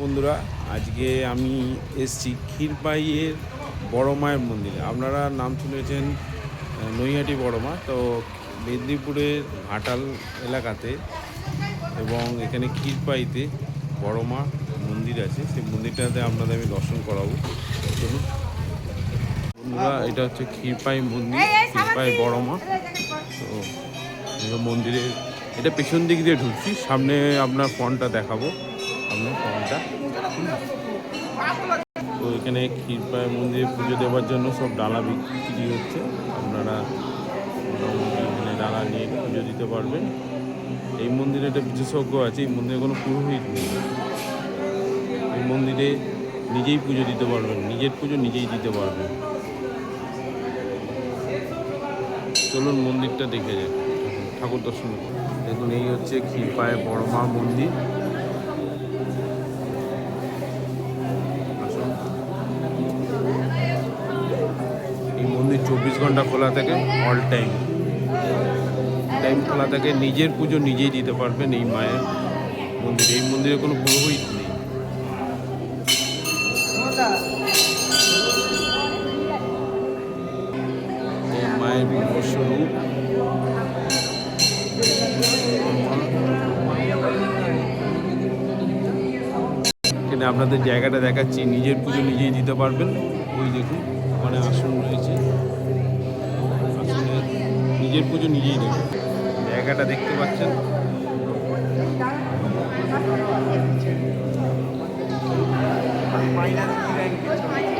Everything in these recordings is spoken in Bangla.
বন্ধুরা আজকে আমি এসছি ক্ষীরপাইয়ের বড় মায়ের মন্দিরে। আপনারা নাম শুনেছেন নৈহাটি বড় মা তো মেদিনীপুরের ঘাটাল এলাকাতে এবং এখানে ক্ষীরপাইতে বড় মা মন্দির আছে। সেই মন্দিরটাতে আপনাদের আমি দর্শন করাবো। চলুন। বন্ধুরা এটা হচ্ছে ক্ষীরপাই মন্দির ক্ষীরপাই বড় মা তো এই মন্দিরে এটা পেছন দিক দিয়ে ঢুকছি সামনে আপনার ফোনটা দেখাবো। এখানে ক্ষীরপাই মন্দিরে পুজো দেওয়ার জন্য সব ডালা বিক্রি হচ্ছে। আপনারা এখানে ডালা নিয়ে পুজো দিতে পারবেন। এই মন্দিরে একটা বিশেষজ্ঞ আছে, এই মন্দিরে কোনো পুরোহিত নেই। এই মন্দিরে নিজেই পুজো দিতে পারবেন, নিজের পুজো নিজেই দিতে পারবেন। চলুন মন্দিরটা দেখে যাই, ঠাকুর দর্শন। দেখুন, এই হচ্ছে ক্ষীরপায়ে বড় মা মন্দির। চব্বিশ ঘণ্টা খোলা থাকে অল টাইম টাইম খোলা থাকে, নিজের পুজো নিজেই দিতে পারবেন এই মায়ের মন্দির। এই মন্দিরে কোনো পুরোহিত নেই। মায়ের এখানে আপনাদের জায়গাটা দেখাচ্ছি। নিজের পুজো নিজেই দিতে পারবেন। ওই দেখুন, ওখানে আসন রয়েছে। নিজের পুজো নিজেই দেবে। জায়গাটা দেখতে পাচ্ছেন। আপনারা-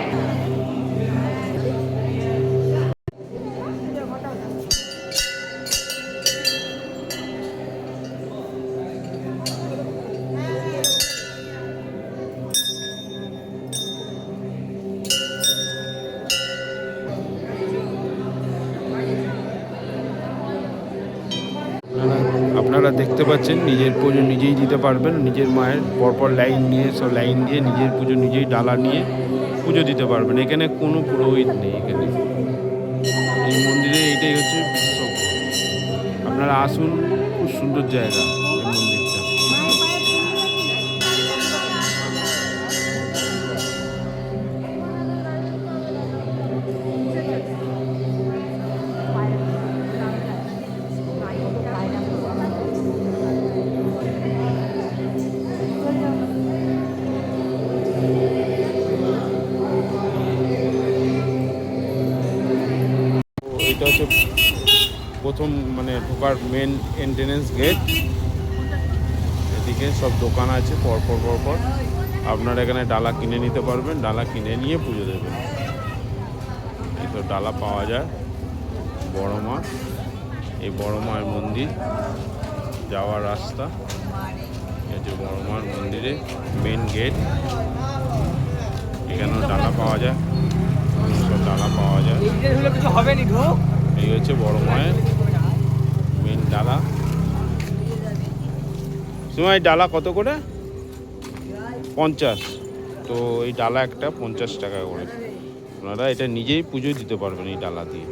আপনারা দেখতে পাচ্ছেন, নিজের পুজো নিজেই দিতে পারবেন। নিজের মায়ের পরপর লাইন নিয়ে, সব লাইন দিয়ে নিজের পুজো নিজেই ডালা নিয়ে পুজো দিতে পারবেন। এখানে কোনো পুরোহিত নেই এখানে। এই মন্দিরে এইটাই হচ্ছে আপনারা আসুন, খুব সুন্দর জায়গা। এটা হচ্ছে প্রথম মানে ঢোকার মেন এন্ট্রেন্স গেট এদিকে সব দোকান আছে পরপর পরপর আপনারা এখানে ডালা কিনে নিতে পারবেন, ডালা কিনে নিয়ে পুজো দেবেন। এই তো ডালা পাওয়া যায়, বড় মা। এই বড় মায়ের মন্দির, যাওয়ার রাস্তা। যে বড় মার মন্দিরে মেন গেট এখানেও ডালা পাওয়া যায়। ডালা পাওয়া যায়। কিছু হবে নি এই হচ্ছে বড় মায়ের মেন ডালা। সময় ডালা কত করে? পঞ্চাশ। তো এই ডালা একটা পঞ্চাশ টাকা করে। আপনারা এটা নিজেই পুজো দিতে পারবেন এই ডালা দিয়ে।